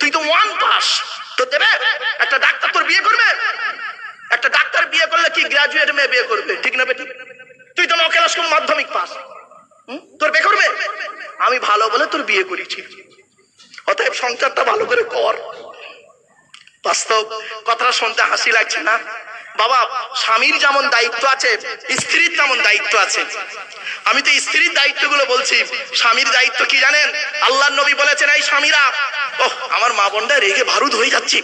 তুই তো one pass. তো দেবে? একটা ডাক্তার তোর বিয়ে করবে? একটা ডাক্তার বিয়ে করলে কি গ্রাজুয়েট মেয়ে বিয়ে করবে? ঠিক না বেটি? তুই তো নকেলাস মাধ্যমিক পাস। তোর বিয়ে করবে? আমি ভালো বলে তোর বিয়ে করেছি। অতএব সংসারটা ভালো করে কর। বাস্তব কথাটা শুনতে হাসি লাগছে না? বাবা, স্বামীর যেমন দায়িত্ব আছে, স্ত্রীর তেমন দায়িত্ব আছে। আমি তো স্ত্রীর দায়িত্বগুলো বলছি। স্বামীর দায়িত্ব কি জানেন? আল্লাহ নবী বলেছেন, এই স্বামীরা ও আমার মা বোনটা রেগে ভারুদ হয়ে যাচ্ছি।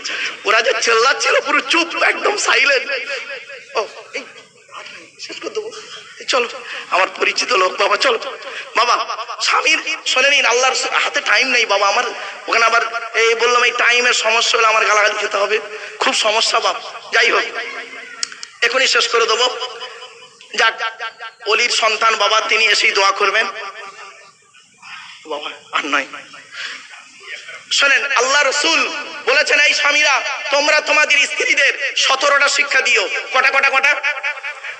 ওরা যে চেল্লাচ্ছিল পুরো চুপ, একদম সাইলেন্ট ও শেষ করে দেবো। চলো, আমার পরিচিত লোক, বাবা, চলো। বাবা, স্বামীর শোনে নিন, আল্লাহর হাতে টাইম নেই, বাবা, আমার, ওখানে আবার এই বললাম, এই টাইমের সমস্যা হলে আমার গালাগালি খেতে হবে। খুব সমস্যা, বাপ। যাই হোক, এখনই শেষ করে দেবো। যাক, অলির সন্তান, বাবা, তিনি এসেই দোয়া করবেন। বাবা, আর নয়। শোনেন, আল্লাহ রসুল বলেছেন, এই স্বামীরা, তোমরা তোমাদের স্ত্রীদের সতেরোটা শিক্ষা দিও। কটা কটা কটা?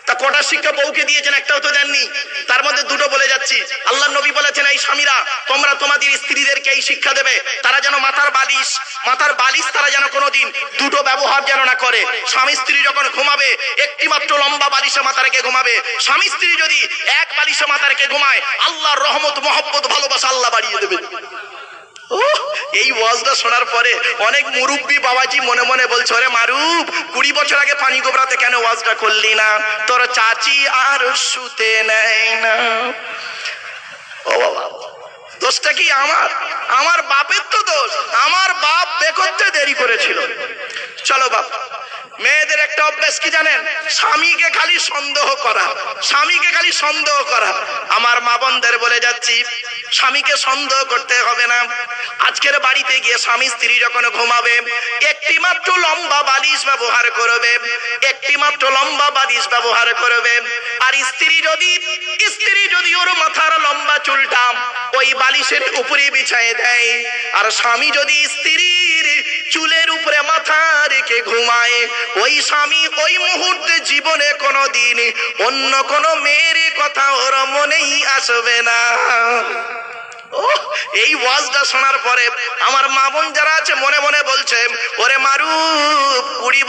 তা কটা শিক্ষা বউকে দিয়েছেন? একটাও তো দেননি। তার মধ্যে দুটো বলে যাচ্ছি। আল্লাহ নবী বলেছেন, এই স্বামীরা, তোমরা তোমাদের স্ত্রীদেরকে এই শিক্ষা দেবে। তারা যেন মাথার বালিশ মাথার বালিশ তারা যেন কোনোদিন দুটো ব্যবহার যেন না করে। স্বামী স্ত্রী যখন ঘুমাবে একটি মাত্র লম্বা বালিশে মাথা রেখে ঘুমাবে। স্বামী স্ত্রী যদি এক বালিশে মাথা রেখে ঘুমায়, আল্লাহর রহমত, মহব্বত, ভালোবাসা আল্লাহ বাড়িয়ে দেবে এই ওয়াজটা শোনার পরে অনেক মুরব্বী বাবাজি মনে মনে বলছে, ওরে মারুব কুড়ি বছর আগে পানি গোবরাতে কেন ওয়াজটা করলি না? তোর চাচি আর শুতে নেয় না। ও বাবা, দোষটা কি আমার? আমার বাপের তো দোষ। আমার বাপ বেকরতে দেরি করেছিল। চলো বাপ, মেয়েদের একটা অভ্যাস কি জানেন? স্বামীকে খালি সন্দেহ করা, স্বামীকে খালি সন্দেহ করা। আমার মা বোনদের বলে যাচ্ছি স্বামীকে সন্দেহ করতে হবে না। আজকের বাড়িতে গিয়ে স্বামী স্ত্রী যখন ঘুমাবে একটি মাত্র লম্বা বালিশ ব্যবহার করবে একটি মাত্র লম্বা বালিশ ব্যবহার করবে। আর স্ত্রী যদি স্ত্রী যদি ওর মাথার লম্বা চুলটা ওই বালিশের উপরে বিছায় দেয়, আর স্বামী যদি স্ত্রীর চুলের উপরে মাথা রেখে ঘুমায়। ওই স্বামী ওই মুহূর্তে জীবনে কোনো দিন অন্য কোনো মেয়ের কথা ওর মনেই আসবে না। এই ওয়াজটা শোনার পরে আমার মা বোন যারা আছে, মনে মনে বলছে, ওরে মারু কুড়ি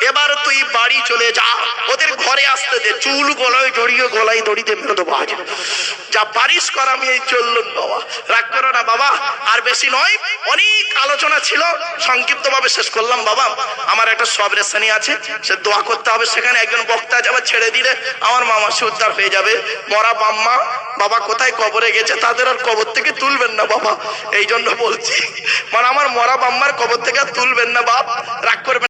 এবার তুই বাড়ি চলে যা। ওদের ঘরে আসতে দে, চুল গলায় জড়িয়ে গলায় দড়িতে মেরে দেবো আজ। যা পারিস কর আমি এই চললুন বাবা। রাগ করো না, বাবা। আর বেশি নয়, অনেক আলোচনা ছিল। সংক্ষিপ্ত ভাবে শেষ করলাম, বাবা। আমার একটা সব রেশানি আছে, সে দোয়া করতে হবে। সেখানে একজন বক্তা যাবে ছেড়ে দিলে আমার মামা সে উদ্ধার হয়ে যাবে। মরা বাম্মা বাবা কোথায় কবরে গেছে তাদের আর কবর থেকে তুলবেন না বাবা। এই জন্য বলছি মানে আমার মরা বাম্মার কবর থেকে তুলবেন না বাপ। রাগ করবেন